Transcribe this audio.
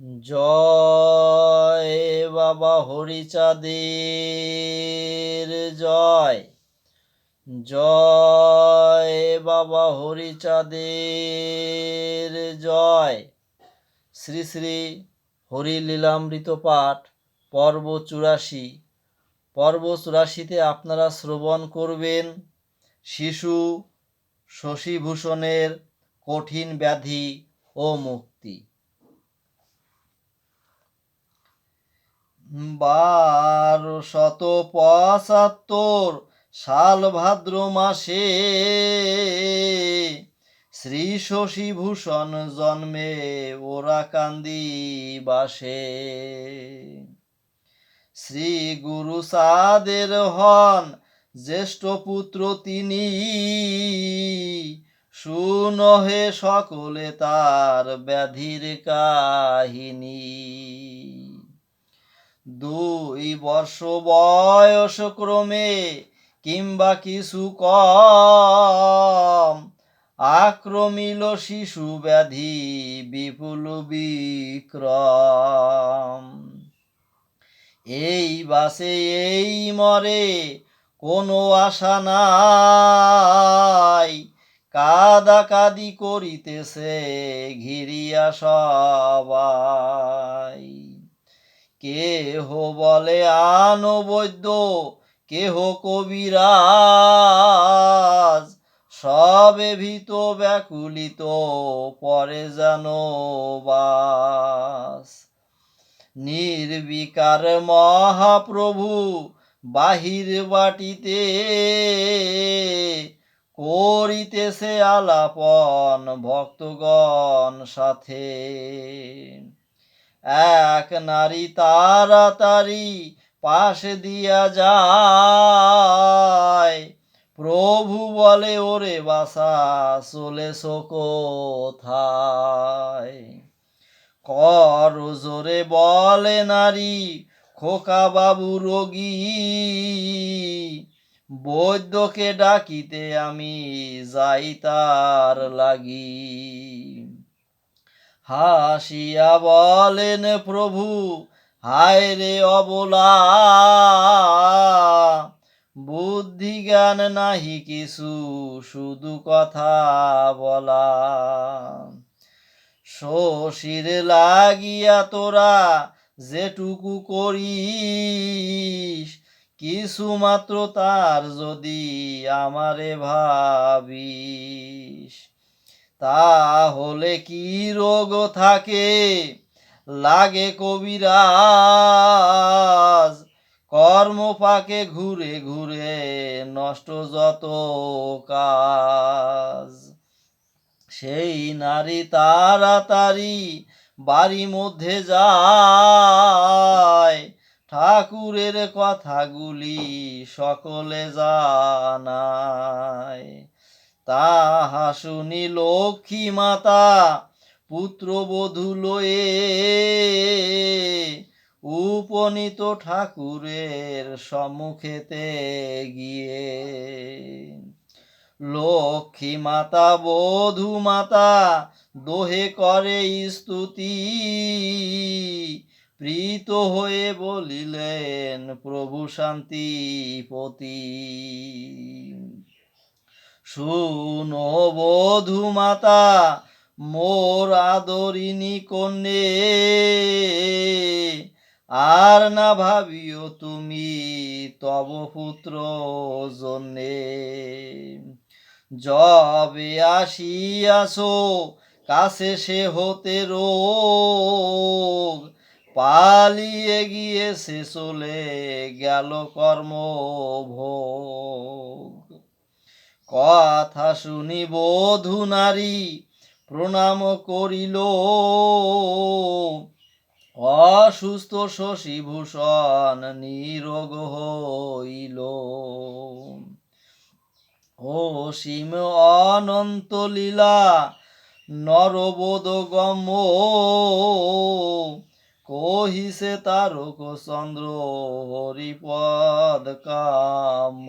জয় বাবা হরিচাঁদের, জয়। জয় বাবা হরিচাঁদের, জয়। শ্রী শ্রী হরি লীলামৃত পাঠ, পর্ব চুরাশি। পর্ব চুরাশিতে আপনারা শ্রবণ করবেন শিশু শশীভূষণের কঠিন ব্যাধি ও মুক্তি। বারো শত পঁচাত্তর সাল ভাদ্র মাসে শ্রী শশীভূষণ জন্মে ওরা কান্দি বাসে। শ্রী গুরু সাদের হন জ্যেষ্ঠ পুত্র তিনি। শুনহে সকলে তার ব্যাধির কাহিনী। দুই বর্ষ বয়স ক্রমে কিংবা কিছু কম। আক্রমিল শিশু ব্যাধি বিপুল বিক্রম। এই বাসে এই মরে কোনো আশা নাই। কাদা কাদি করিতেছে ঘিরিয়া সবাই। কেহ বলে আনো বৈদ্য কেহ কবিরাজ। সবে ভীত ব্যাকুলিত পরে যেন বাস। নির্বিকার মহাপ্রভু বাহির বাটিতে করিতেছে আলাপন ভক্তগণ সাথে। এক নারী তাড়াতাড়ি পাশে দিয়া যায়। প্রভু বলে, ওরে বাসা চলেছ কোথায়? কর জোরে বলে নারী, খোকা বাবু রোগী, বৈদ্যকে ডাকিতে আমি যাই তার লাগি। হাসিয়া বলেন, প্রভু হায় রে অবলা বুদ্ধি জ্ঞান নাহি কিছু, শুধু কথা বলা। শশীর লাগিয়া তোরা যেটুকু করিস, কিছু মাত্র তার যদি আমারে ভাবিস। তাহলে কি রোগ থাকে? লাগে কবিরাজ। কর্ম পাকে ঘুরে ঘুরে নষ্ট যত কাজ। সেই নারী তাড়াতাড়ি বাড়ি মধ্যে যায়। ঠাকুরের কথাগুলি সকলে জানায়। তাহা শুনি লক্ষ্মী মাতা পুত্রবধূ লয়ে উপনীত ঠাকুরের সম্মুখেতে গিয়ে লক্ষ্মী মাতা, বধূ মাতা, দোহে করে স্তুতি। প্রীত হয়ে বলিলেন, প্রভু শান্তিপতি। শুনো বধূ মাতা, মোর আদরিনী কন্যে। আর না ভাবিও তুমি তব পুত্র জন্যে। যবে আসিয়াছো, কাছে সে হতে রোগ। পালিয়ে গিয়েছে চলে গেল কর্ম ভোগ কথা শুনি বধূ নারী, প্রণাম করিল। অসুস্থ শশীভূষণ নিরোগ হইল। অসীম অনন্ত লীলা, নরবোধ গম্য কহিছে তারক চন্দ্র হরিপদ কাম।